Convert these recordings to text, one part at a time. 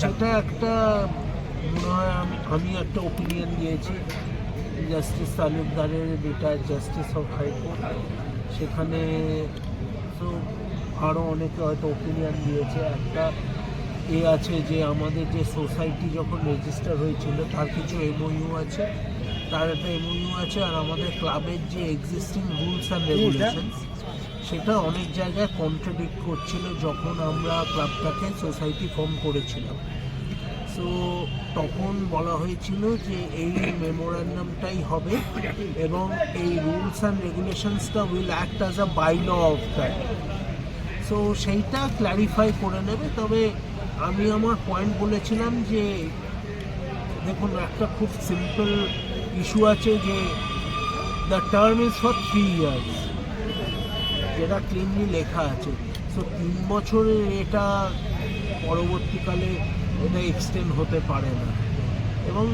সেটা একটা মনে হয় আমি- আমি একটা ওপিনিয়ন দিয়েছি। জাস্টিস তালুকদারের রিটায়ার্ড জাস্টিস অফ হাইকোর্ট সেখানে তো আরও অনেকে হয়তো ওপিনিয়ন দিয়েছে। একটা এ আছে যে আমাদের যে সোসাইটি যখন রেজিস্টার হয়েছিল, তার কিছু এমওইউ আছে। তার একটা এমওইউ আছে আর আমাদের ক্লাবের যে এক্সিস্টিং রুলস অ্যান্ড রেগুলেশনস সেটা অনেক জায়গায় কন্ট্রাডিক্ট করছিল যখন আমরা ক্লাবটাকে সোসাইটি ফর্ম করেছিলাম। সো তখন বলা হয়েছিল যে এই মেমোরান্ডামটাই হবে এবং এই rules and রেগুলেশনসটা will act as a bylaw of that so সেইটা ক্ল্যারিফাই করে নেবে তবে আমি আমার পয়েন্ট বলেছিলাম যে দেখুন একটা খুব সিম্পল ইস্যু আছে যে the term is for three years যেটা ক্লিনলি লেখা আছে। সো তিন বছরের এটা পরবর্তীকালে এটা এক্সটেন্ড হতে পারে না। এবং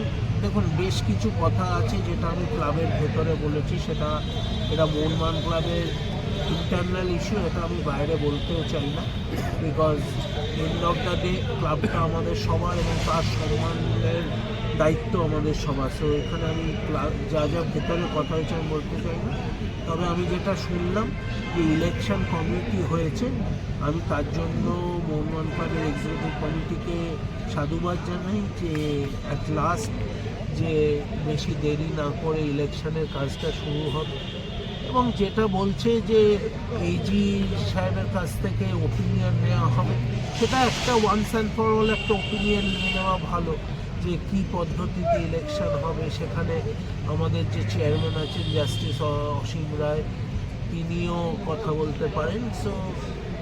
দেখুন, বেশ কিছু কথা আছে যেটা আমি ক্লাবের ভেতরে বলেছি, সেটা এটা মোহনবাগান ক্লাবের ইন্টারনাল ইস্যু এটা আমি বাইরে বলতেও চাই না। Because end of the day ক্লাবটা আমাদের সবার এবং তার সম্মানের দায়িত্ব আমাদের সবার। সো এখানে আমি যা যা ভেতরে কথা হয়েছে আমি বলতে চাই না। তবে আমি যেটা শুনলাম যে ইলেকশন কমিটি হয়েছে, আমি তার জন্য মোহনবাগান ক্লাবের এক্সিকিউটিভ কমিটিকে সাধুবাদ জানাই যে অ্যাট লাস্ট যে বেশি দেরি না করে ইলেকশনের কাজটা শুরু হবে। এবং যেটা বলছে যে এইজি সাহেবের কাছ থেকে ওপিনিয়ন নেওয়া হবে, সেটা একটা ওয়ান্স অ্যান্ড ফর অল একটা ওপিনিয়ন নিয়ে নেওয়া ভালো। যে কী পদ্ধতিতে ইলেকশন হবে সেখানে আমাদের যে চেয়ারম্যান আছেন জাস্টিস অসীম রায় তিনিও কথা বলতে পারেন। সো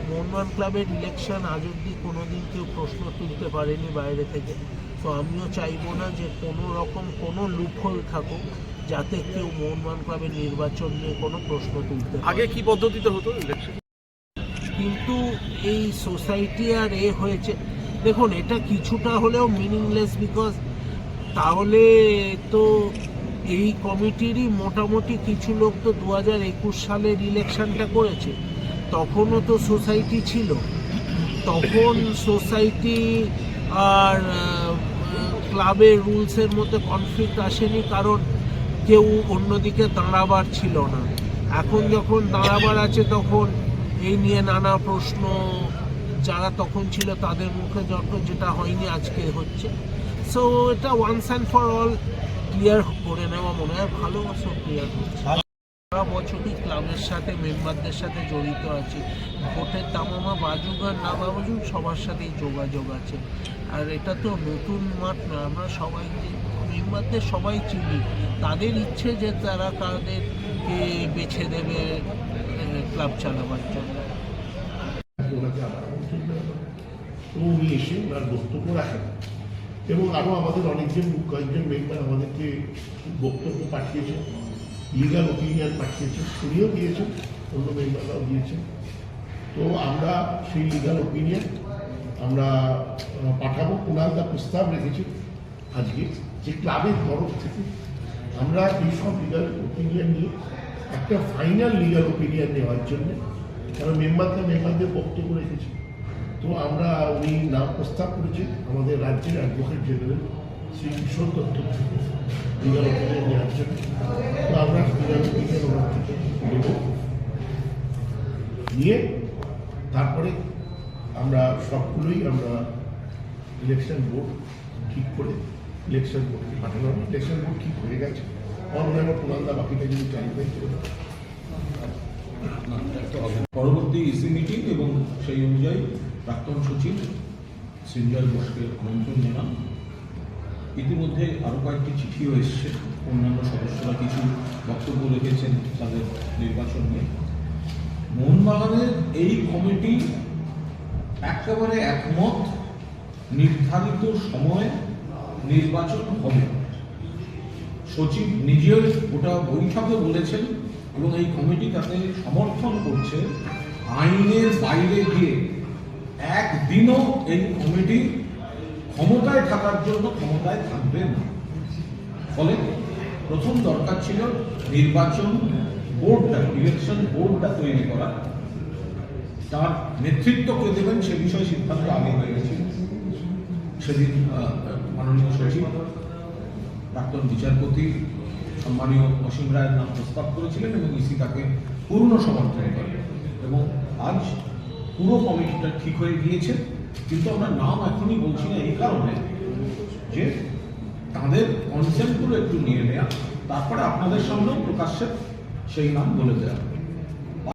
মোহনবাগান ক্লাবের ইলেকশন আজ অব্দি কোনো দিন কেউ প্রশ্ন তুলতে পারেনি বাইরে থেকে। তো আমিও চাইব না যে কোনো রকম কোনো লুফল থাকুক যাতে কেউ মোহনবাগান ক্লাবের নির্বাচন নিয়ে কোনো প্রশ্ন তুলতে আগে কি পদ্ধতিতে হতো ইলেকশন কিন্তু এই সোসাইটি আর এ হয়েছে। দেখুন, এটা কিছুটা হলেও মিনিংলেস বিকজ তাহলে তো এই কমিটিরই মোটামুটি কিছু লোক তো দু হাজার একুশ সালের ইলেকশনটা করেছে। তখনও তো সোসাইটি ছিল। তখন সোসাইটি আর ক্লাবের রুলসের মধ্যে কনফ্লিক্ট আসেনি কারণ কেউ অন্যদিকে দাঁড়াবার ছিল না। এখন যখন দাঁড়াবার আছে তখন এই নিয়ে নানা প্রশ্ন যারা তখন ছিল তাদের মুখে যখন যেটা হয়নি আজকে হচ্ছে। সো এটা once and for all clear করে নেওয়া মনে হয়, ভালো সব ক্লিয়ার হচ্ছে। সারা বছরই ক্লাবের সাথে, মেম্বারদের সাথে জড়িত আছি। ভোটের তামামা বাজুক আর না বাজুক, সবার সাথেই যোগাযোগ আছে। আর এটা তো নতুন মাঠ না, আমরা সবাই মেম্বারদের সবাই চিনি। তাদের ইচ্ছে যে তারা তাদেরকে বেছে দেবে ক্লাব চালাবার জন্য। ওনাকে আবার আমন্ত্রণ জানানো। তো উনি এসে ওনার বক্তব্য রাখেন। এবং আরও আমাদের অনেকজন, কয়েকজন মেম্বার আমাদেরকে বক্তব্য পাঠিয়েছেন লিগাল ওপিনিয়ন পাঠিয়েছেন উনিও দিয়েছেন, অন্য মেম্বাররাও দিয়েছেন। তো আমরা সেই লিগাল ওপিনিয়ন আমরা পাঠাবো। ওনারা প্রস্তাব রেখেছি আজকে, যে ক্লাবের তরফ থেকে আমরা এইসব লিগাল ওপিনিয়ন নিয়ে একটা ফাইনাল লিগাল ওপিনিয়ন নেওয়ার জন্য কারণ মেম্বাররা মেম্বারদের বক্তব্য রেখেছে। তো আমরা উনি নাম প্রস্তাব করেছেন, আমাদের রাজ্যের অ্যাডভোকেট জেনারেল শ্রী কিশোর দত্ত তো আমরা নিয়ে তারপরে আমরা সবগুলোই আমরা ইলেকশন বোর্ড ঠিক করে ইলেকশন বোর্ডকে পাঠানো হবে ইলেকশন বোর্ড ঠিক হয়ে গেছে। অন্য প্রধানদা বাকিটা করে। দেয়। পরবর্তী ইসি মিটিং এবং সেই অনুযায়ী প্রাক্তন সচিব সিঞ্জয় ঘোষকে আমন্ত্রণ জানান। ইতিমধ্যে আরও কয়েকটি চিঠিও এসছে। অন্যান্য সদস্যরা কিছু বক্তব্য রেখেছেন তাদের নির্বাচন নিয়ে। মোহনবাগানের এই কমিটি একেবারে একমত, নির্ধারিত সময়ে নির্বাচন হবে। সচিব নিজেও ওটা বৈঠকে বলেছেন এবং এই কমিটি তাতে সমর্থন করছে আইনের বাইরে গিয়ে। একদিনও এই কমিটি ক্ষমতায় থাকার জন্য ক্ষমতায় থাকবে না। ফলে প্রথম দরকার ছিল নির্বাচন বোর্ডটা ইলেকশন বোর্ডটা তৈরি করা। তার নেতৃত্ব কে দেবেন সে বিষয়ে সিদ্ধান্ত আগে হয়ে গেছে। সেদিন মাননীয় সচিব, প্রাক্তন বিচারপতি সম্মানীয় অসীম রায়ের নাম প্রস্তাব করেছিলেন এবং ইসি তাকে পূর্ণ সমর্থন করে। এবং আজ পুরো কমিটিটা ঠিক হয়ে গিয়েছে, কিন্তু আমরা নাম এখনই বলছি না এই কারণে যে তাদের কনসেপ্টগুলো একটু নিয়ে নেওয়া তারপরে আপনাদের সামনেও প্রকাশ্যে সেই নাম বলে দেওয়া